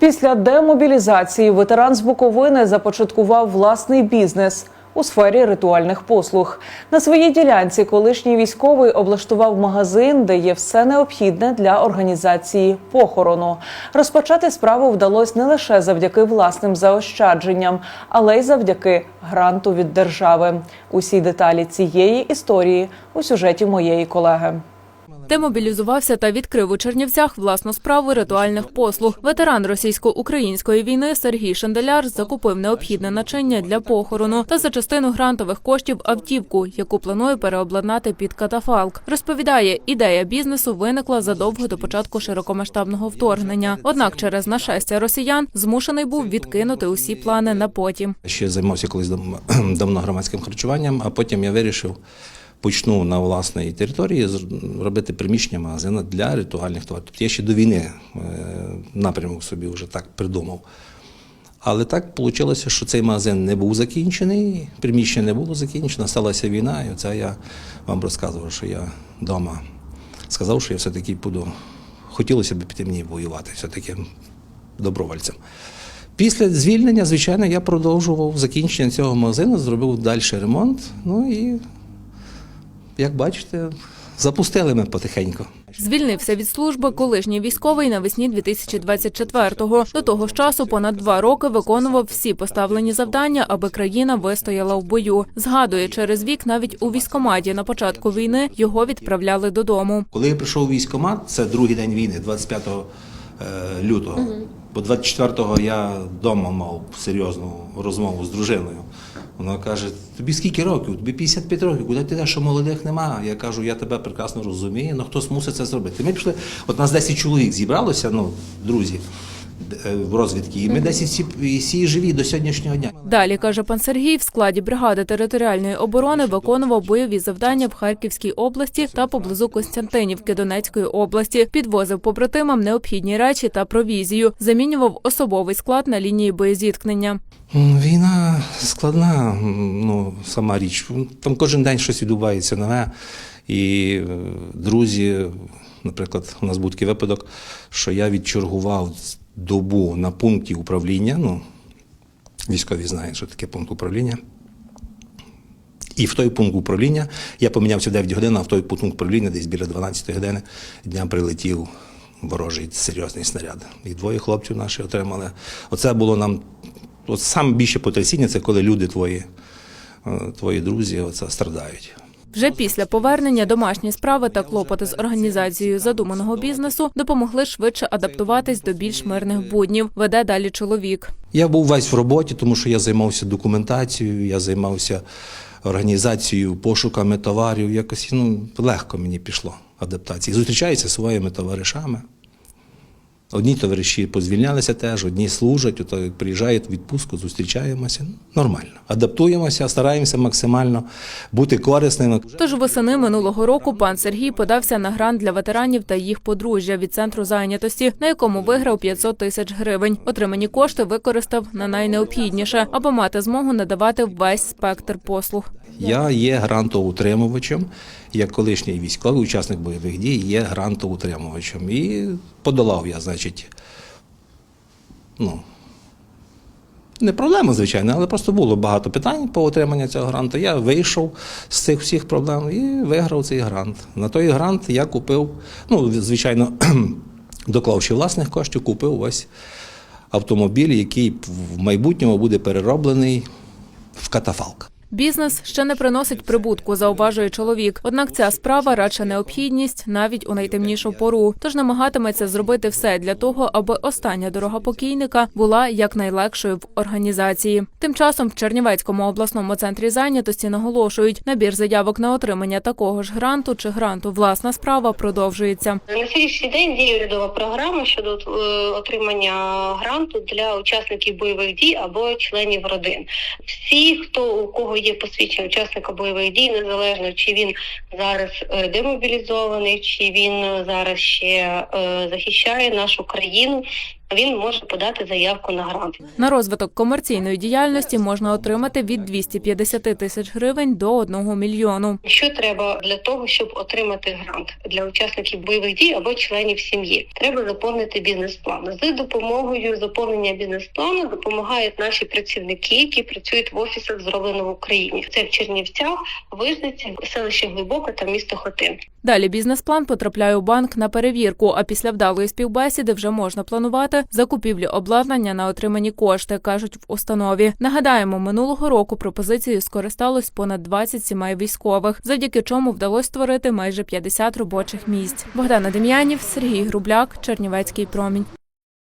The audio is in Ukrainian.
Після демобілізації ветеран з Буковини започаткував власний бізнес у сфері ритуальних послуг. На своїй ділянці колишній військовий облаштував магазин, де є все необхідне для організації похорону. Розпочати справу вдалося не лише завдяки власним заощадженням, але й завдяки гранту від держави. Усі деталі цієї історії у сюжеті моєї колеги. Демобілізувався та відкрив у Чернівцях власну справу ритуальних послуг. Ветеран російсько-української війни Сергій Шанделяр закупив необхідне начиння для похорону та за частину грантових коштів автівку, яку планує переобладнати під катафалк. Розповідає, ідея бізнесу виникла задовго до початку широкомасштабного вторгнення. Однак, через нашестя росіян змушений був відкинути усі плани на потім. Ще займався колись дав- давно громадським харчуванням, а потім я вирішив, почну на власній території робити приміщення магазину для ритуальних товарів. Тобто я ще до війни е, напрямок собі вже так придумав. Але так вийшло, що цей магазин не був закінчений, приміщення не було закінчено, сталася війна, і оце я вам розказував, що я вдома сказав, що я все-таки буду. Хотілося б піти мені воювати, все-таки добровольцем. Після звільнення, звичайно, я продовжував закінчення цього магазину, зробив далі ремонт. Ну і, як бачите, запустили ми потихеньку. Звільнився від служби колишній військовий навесні 2024-го. До того ж часу понад два роки виконував всі поставлені завдання, аби країна вистояла в бою. Згадує, через вік навіть у військоматі на початку війни його відправляли додому. Коли я прийшов у військкомат, це другий день війни, 25 е, лютого. Бо 24-го я вдома мав серйозну розмову з дружиною. Вона каже: тобі скільки років? Тобі 55 років, куди ти що молодих нема. Я кажу, я тебе прекрасно розумію, але хтось мусить це зробити. Ми пішли, от нас 10 чоловік зібралося, ну, друзі, в розвідки, і ми 10 всі, всі живі до сьогоднішнього дня. Далі каже пан Сергій, в складі бригади територіальної оборони виконував бойові завдання в Харківській області та поблизу Костянтинівки Донецької області. Підвозив побратимам необхідні речі та провізію. Замінював особовий склад на лінії боєзіткнення. Війна складна, ну, сама річ. Там кожен день щось відбувається нове. І е, друзі, наприклад, у нас був такий випадок, що я відчергував добу на пункті управління. Ну, військові знають, що таке пункт управління. І в той пункт управління я помінявся в 9 годин, а в той пункт управління десь біля 12 години дня прилетів ворожий серйозний снаряд. І двоє хлопців наші отримали. Оце було нам от саме більше потрясіння, це коли люди твої, е, твої друзі, оце страдають. Вже після повернення домашні справи та клопоти з організацією задуманого бізнесу допомогли швидше адаптуватись до більш мирних буднів. Веде далі чоловік. Я був весь в роботі, тому що я займався документацією, я займався організацією, пошуками товарів. Якось ну, легко мені пішло адаптації. Зустрічаюся зі своїми товаришами. Одні товариші позвільнялися теж, одні служать, ото приїжджають в відпустку, зустрічаємося. Ну, Нормально. Адаптуємося, стараємося максимально бути корисними. Тож восени минулого року пан Сергій подався на грант для ветеранів та їх подружжя від центру зайнятості, на якому виграв 500 тисяч гривень. Отримані кошти використав на найнеобхідніше, аби мати змогу надавати весь спектр послуг. Я є грантоутримувачем, як колишній військовий учасник бойових дій, є грантоутримувачем. І подолав я, значить, ну, не проблема, звичайно, але просто було багато питань по отриманню цього гранту. Я вийшов з цих всіх проблем і виграв цей грант. На той грант я купив, ну, звичайно, доклавши власних коштів, купив ось автомобіль, який в майбутньому буде перероблений в катафалк. Бізнес ще не приносить прибутку, зауважує чоловік. Однак ця справа радше необхідність навіть у найтемнішу пору. Тож намагатиметься зробити все для того, аби остання дорога покійника була якнайлегшою в організації. Тим часом в Чернівецькому обласному центрі зайнятості наголошують, набір заявок на отримання такого ж гранту чи гранту власна справа продовжується. На сьогоднішній день діє урядова програма щодо е, отримання гранту для учасників бойових дій або членів родин. Всі, хто у кого є посвідчення учасника бойових дій, незалежно чи він зараз е, демобілізований, чи він зараз ще е, захищає нашу країну. Він може подати заявку на грант. На розвиток комерційної діяльності можна отримати від 250 тисяч гривень до 1 мільйону. Що треба для того, щоб отримати грант для учасників бойових дій або членів сім'ї? Треба заповнити бізнес-план. З допомогою заповнення бізнес-плану допомагають наші працівники, які працюють в офісах зроблено в Україні. Це в Чернівцях, Вижниці, селище Глибоке та місто Хотин. Далі бізнес-план потрапляє у банк на перевірку, а після вдалої співбесіди вже можна планувати закупівлю обладнання на отримані кошти, кажуть в установі. Нагадаємо, минулого року пропозицією скористалось понад 20 сімей військових, завдяки чому вдалося створити майже 50 робочих місць. Богдана Дем'янів, Сергій Грубляк, Чернівецький промінь.